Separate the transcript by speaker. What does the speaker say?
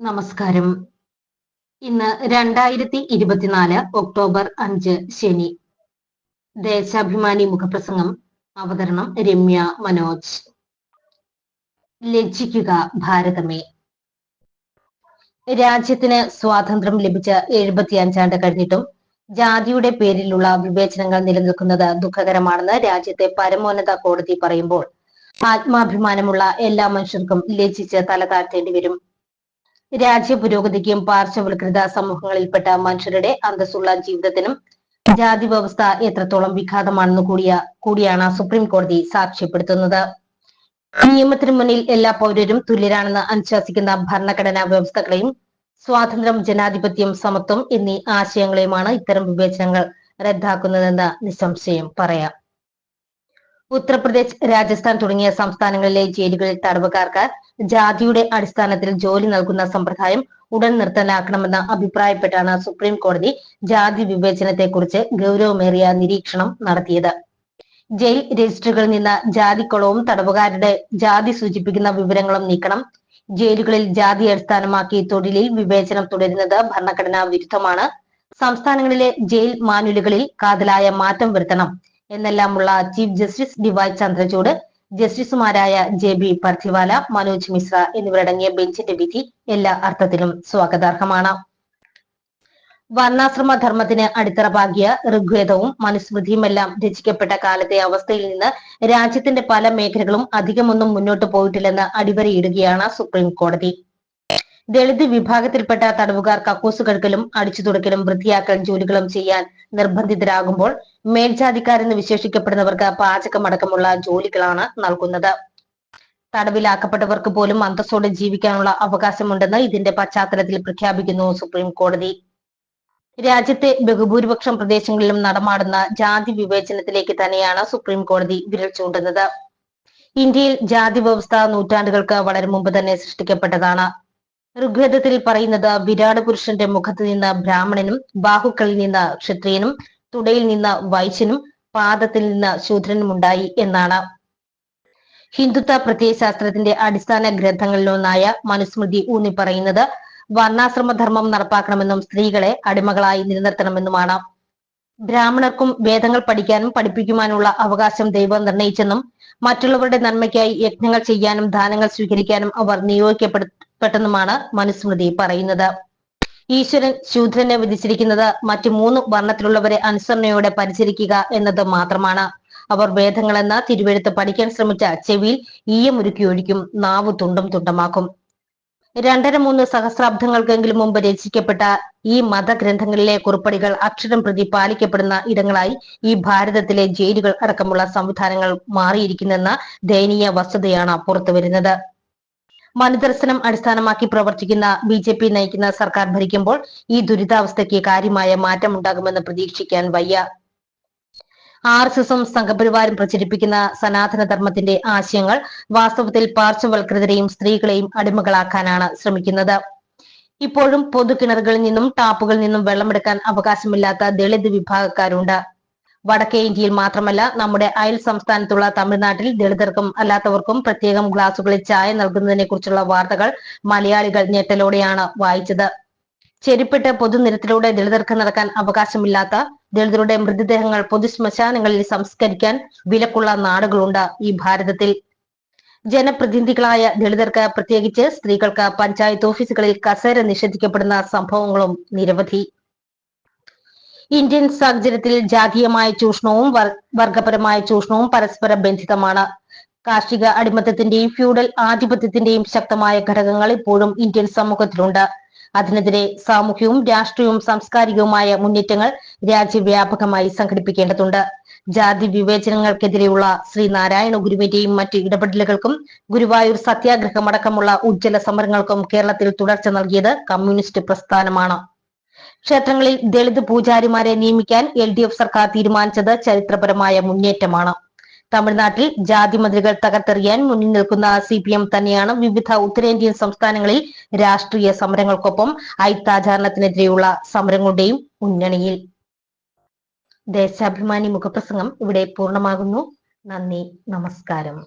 Speaker 1: നമസ്കാരം. ഇന്ന് രണ്ടായിരത്തി ഇരുപത്തിനാല് ഒക്ടോബർ അഞ്ച് ശനി. ദേശാഭിമാനി മുഖപ്രസംഗം അവതരണം രമ്യ മനോജ്. ലജ്ജിക്കുക ഭാരതമേ. രാജ്യത്തിന് സ്വാതന്ത്ര്യം ലഭിച്ച എഴുപത്തിയഞ്ചാണ്ട് കഴിഞ്ഞിട്ടും ജാതിയുടെ പേരിലുള്ള വിവേചനങ്ങൾ നിലനിൽക്കുന്നത് ദുഃഖകരമാണെന്ന് രാജ്യത്തെ പരമോന്നത കോടതി പറയുമ്പോൾ ആത്മാഭിമാനമുള്ള എല്ലാ മനുഷ്യർക്കും ലജ്ജിച്ച് തല താഴ്ത്തേണ്ടി വരും. രാജ്യ പുരോഗതിക്കും പാർശ്വവൽകൃത സമൂഹങ്ങളിൽപ്പെട്ട മനുഷ്യരുടെ അന്തസ്സുള്ള ജീവിതത്തിനും ജാതി വ്യവസ്ഥ എത്രത്തോളം വിഘാതമാണെന്ന് കൂടിയ കൂടിയാണ് സുപ്രീം കോടതി സാക്ഷ്യപ്പെടുത്തുന്നത്. നിയമത്തിന് മുന്നിൽ എല്ലാ പൗരരും തുല്യരാണെന്ന് അനുശാസിക്കുന്ന ഭരണഘടനാ വ്യവസ്ഥകളെയും സ്വാതന്ത്ര്യം ജനാധിപത്യം സമത്വം എന്നീ ആശയങ്ങളെയുമാണ് ഇത്തരം വിവേചനങ്ങൾ റദ്ദാക്കുന്നതെന്ന് നിസ്സംശയം പറയാം. ഉത്തർപ്രദേശ് രാജസ്ഥാൻ തുടങ്ങിയ സംസ്ഥാനങ്ങളിലെ ജയിലുകളിൽ തടവുകാർക്ക് ജാതിയുടെ അടിസ്ഥാനത്തിൽ ജോലി നൽകുന്ന സമ്പ്രദായം ഉടൻ നിർത്തലാക്കണമെന്ന് അഭിപ്രായപ്പെട്ടാണ് സുപ്രീം കോടതി ജാതി വിവേചനത്തെക്കുറിച്ച് ഗൗരവമേറിയ നിരീക്ഷണം നടത്തിയത്. ജയിൽ രജിസ്റ്ററുകളിൽ നിന്ന് ജാതിക്കുളവും തടവുകാരുടെ ജാതി സൂചിപ്പിക്കുന്ന വിവരങ്ങളും നീക്കണം. ജയിലുകളിൽ ജാതി അടിസ്ഥാനമാക്കി തൊഴിലിൽ വിവേചനം തുടരുന്നത് ഭരണഘടനാ വിരുദ്ധമാണ്. സംസ്ഥാനങ്ങളിലെ ജയിൽ മാനുവലുകളിൽ കാതലായ മാറ്റം വരുത്തണം. എന്നെല്ലാമുള്ള ചീഫ് ജസ്റ്റിസ് ഡിവൈ ചന്ദ്രചൂഡ് ജസ്റ്റിസുമാരായ ജെ ബി പർഥിവാല മനോജ് മിശ്ര എന്നിവരടങ്ങിയ ബെഞ്ചിന്റെ വിധി എല്ലാ അർത്ഥത്തിലും സ്വാഗതാർഹമാണ്. വർണാശ്രമ ധർമ്മത്തിന് അടിത്തറ പാകിയ ഋഗ്വേദവും മനുസ്മൃതിയുമെല്ലാം രചിക്കപ്പെട്ട കാലത്തെ അവസ്ഥയിൽ നിന്ന് രാജ്യത്തിന്റെ പല മേഖലകളും അധികമൊന്നും മുന്നോട്ട് പോയിട്ടില്ലെന്ന് അടിവരയിടുകയാണ് സുപ്രീം കോടതി. ദളിത് വിഭാഗത്തിൽപ്പെട്ട തടവുകാർ കക്കൂസ് കഴുക്കലും അടിച്ചു തുടക്കലും വൃത്തിയാക്കൽ ജോലികളും ചെയ്യാൻ നിർബന്ധിതരാകുമ്പോൾ മേൽജാതിക്കാരെന്ന് വിശേഷിക്കപ്പെടുന്നവർക്ക് പാചകമടക്കമുള്ള ജോലികളാണ് നൽകുന്നത്. തടവിലാക്കപ്പെട്ടവർക്ക് പോലും അന്തസ്സോടെ ജീവിക്കാനുള്ള അവകാശമുണ്ടെന്ന് ഇതിന്റെ പശ്ചാത്തലത്തിൽ പ്രഖ്യാപിക്കുന്നു സുപ്രീം കോടതി. രാജ്യത്തെ ബഹുഭൂരിപക്ഷം പ്രദേശങ്ങളിലും നടമാടുന്ന ജാതി വിവേചനത്തിലേക്ക് തന്നെയാണ് സുപ്രീം കോടതി വിരൽ ചൂണ്ടുന്നത്. ഇന്ത്യയിൽ ജാതി വ്യവസ്ഥ നൂറ്റാണ്ടുകൾക്ക് വളരെ മുമ്പ് തന്നെ സൃഷ്ടിക്കപ്പെട്ടതാണ്. ഋഗ്വേദത്തിൽ പറയുന്നത് വിരാട് പുരുഷന്റെ മുഖത്ത് നിന്ന് ബ്രാഹ്മണനും ബാഹുക്കളിൽ നിന്ന് ക്ഷത്രിയനും തുടയിൽ നിന്ന് വൈശ്യനും പാദത്തിൽ നിന്ന് ശൂദ്രനും ഉണ്ടായി എന്നാണ് ഹിന്ദുത്വ പ്രത്യയശാസ്ത്രത്തിന്റെ അടിസ്ഥാന ഗ്രന്ഥങ്ങളിലൊന്നായ മനുസ്മൃതി ഊന്നി പറയുന്നത്. വർണാശ്രമധർമ്മം നടപ്പാക്കണമെന്നും സ്ത്രീകളെ അടിമകളായി നിലനിർത്തണമെന്നുമാണ്. ബ്രാഹ്മണർക്കും വേദങ്ങൾ പഠിക്കാനും പഠിപ്പിക്കുവാനുള്ള അവകാശം ദൈവം നിർണയിച്ചെന്നും മറ്റുള്ളവരുടെ നന്മയ്ക്കായി യജ്ഞങ്ങൾ ചെയ്യാനും ദാനങ്ങൾ സ്വീകരിക്കാനും അവർ നിയോഗിക്കപ്പെട്ടെന്നുമാണ് മനുസ്മൃതി പറയുന്നത്. ഈശ്വരൻ ശൂദ്രനെ വിധിച്ചിരിക്കുന്നത് മറ്റു മൂന്ന് വർണത്തിലുള്ളവരെ അനുസരണയോടെ പരിചരിക്കുക എന്നത് മാത്രമാണ്. അവർ വേദങ്ങളെന്ന തിരുവെഴുത്ത് പഠിക്കാൻ ശ്രമിച്ച ചെവിയിൽ ഈയമുരുക്കി ഒഴിക്കും നാവ് തുണ്ടം തുണ്ടമാക്കും. രണ്ടര മൂന്ന് സഹസ്രാബ്ദങ്ങൾക്കെങ്കിലും മുമ്പ് രചിക്കപ്പെട്ട ഈ മതഗ്രന്ഥങ്ങളിലെ കുറിപ്പടികൾ അക്ഷരം പ്രതി പാലിക്കപ്പെടുന്ന ഇടങ്ങളായി ഈ ഭാരതത്തിലെ ജയിലുകൾ അടക്കമുള്ള സംവിധാനങ്ങൾ മാറിയിരിക്കുന്നെന്ന ദയനീയ വസ്തുതയാണ് പുറത്തുവരുന്നത്. മനുദർശനം അടിസ്ഥാനമാക്കി പ്രവർത്തിക്കുന്ന ബി ജെ പി നയിക്കുന്ന സർക്കാർ ഭരിക്കുമ്പോൾ ഈ ദുരിതാവസ്ഥയ്ക്ക് കാര്യമായ മാറ്റം ഉണ്ടാകുമെന്ന് പ്രതീക്ഷിക്കാൻ വയ്യ. ആർ എസ് എസും സംഘപരിവാരും പ്രചരിപ്പിക്കുന്ന സനാതനധർമ്മത്തിന്റെ ആശയങ്ങൾ വാസ്തവത്തിൽ പാർശ്വവൽകൃതരെയും സ്ത്രീകളെയും അടിമകളാക്കാനാണ് ശ്രമിക്കുന്നത്. ഇപ്പോഴും പൊതുകിണറുകളിൽ നിന്നും ടാപ്പുകളിൽ നിന്നും വെള്ളമെടുക്കാൻ അവകാശമില്ലാത്ത ദളിത് വിഭാഗക്കാരുണ്ട്. വടക്കേ ഇന്ത്യയിൽ മാത്രമല്ല നമ്മുടെ അയൽ സംസ്ഥാനത്തുള്ള തമിഴ്നാട്ടിൽ ദളിതർക്കും അല്ലാത്തവർക്കും പ്രത്യേകം ഗ്ലാസുകളിൽ ചായ നൽകുന്നതിനെ കുറിച്ചുള്ള വാർത്തകൾ മലയാളികൾ ഞെട്ടലോടെയാണ് വായിച്ചത്. ചെരുപ്പിട്ട് പൊതുനിരത്തിലൂടെ ദളിതർക്ക് നടക്കാൻ അവകാശമില്ലാത്ത ദളിതരുടെ മൃതദേഹങ്ങൾ പൊതുശ്മശാനങ്ങളിൽ സംസ്കരിക്കാൻ വിലക്കുള്ള നാടുകളുണ്ട് ഈ ഭാരതത്തിൽ. ജനപ്രതിനിധികളായ ദളിതർക്ക് പ്രത്യേകിച്ച് സ്ത്രീകൾക്ക് പഞ്ചായത്ത് ഓഫീസുകളിൽ കസേര നിഷേധിക്കപ്പെടുന്ന സംഭവങ്ങളും നിരവധി. ഇന്ത്യൻ സാഹചര്യത്തിൽ ജാതീയമായ ചൂഷണവും വർഗപരമായ ചൂഷണവും പരസ്പര ബന്ധിതമാണ്. കാർഷിക അടിമത്തത്തിന്റെയും ഫ്യൂഡൽ ആധിപത്യത്തിന്റെയും ശക്തമായ ഘടകങ്ങൾ ഇപ്പോഴും ഇന്ത്യൻ സമൂഹത്തിലുണ്ട്. അതിനെതിരെ സാമൂഹ്യവും രാഷ്ട്രീയവും സാംസ്കാരികവുമായ മുന്നേറ്റങ്ങൾ രാജ്യവ്യാപകമായി സംഘടിപ്പിക്കേണ്ടതുണ്ട്. ജാതി വിവേചനങ്ങൾക്കെതിരെയുള്ള ശ്രീ നാരായണ ഗുരുവിന്റെയും മറ്റ് ഇടപെടലുകൾക്കും ഗുരുവായൂർ സത്യാഗ്രഹമടക്കമുള്ള ഉജ്ജ്വല സമരങ്ങൾക്കും കേരളത്തിൽ തുടർച്ച നൽകിയത് കമ്മ്യൂണിസ്റ്റ് പ്രസ്ഥാനമാണ്. ക്ഷേത്രങ്ങളിൽ ദളിത് പൂജാരിമാരെ നിയമിക്കാൻ എൽ ഡി എഫ് സർക്കാർ തീരുമാനിച്ചത് ചരിത്രപരമായ മുന്നേറ്റമാണ്. തമിഴ്നാട്ടിൽ ജാതി മതിലുകൾ തകർത്തെറിയാൻ മുന്നിൽ നിൽക്കുന്ന സി പി എം തന്നെയാണ് വിവിധ ഉത്തരേന്ത്യൻ സംസ്ഥാനങ്ങളിൽ രാഷ്ട്രീയ സമരങ്ങൾക്കൊപ്പം ഐത്താചാരണത്തിനെതിരെയുള്ള സമരങ്ങളുടെയും മുന്നണിയിൽ. ദേശാഭിമാനി മുഖപ്രസംഗം ഇവിടെ പൂർണമാകുന്നു. നന്ദി നമസ്കാരം.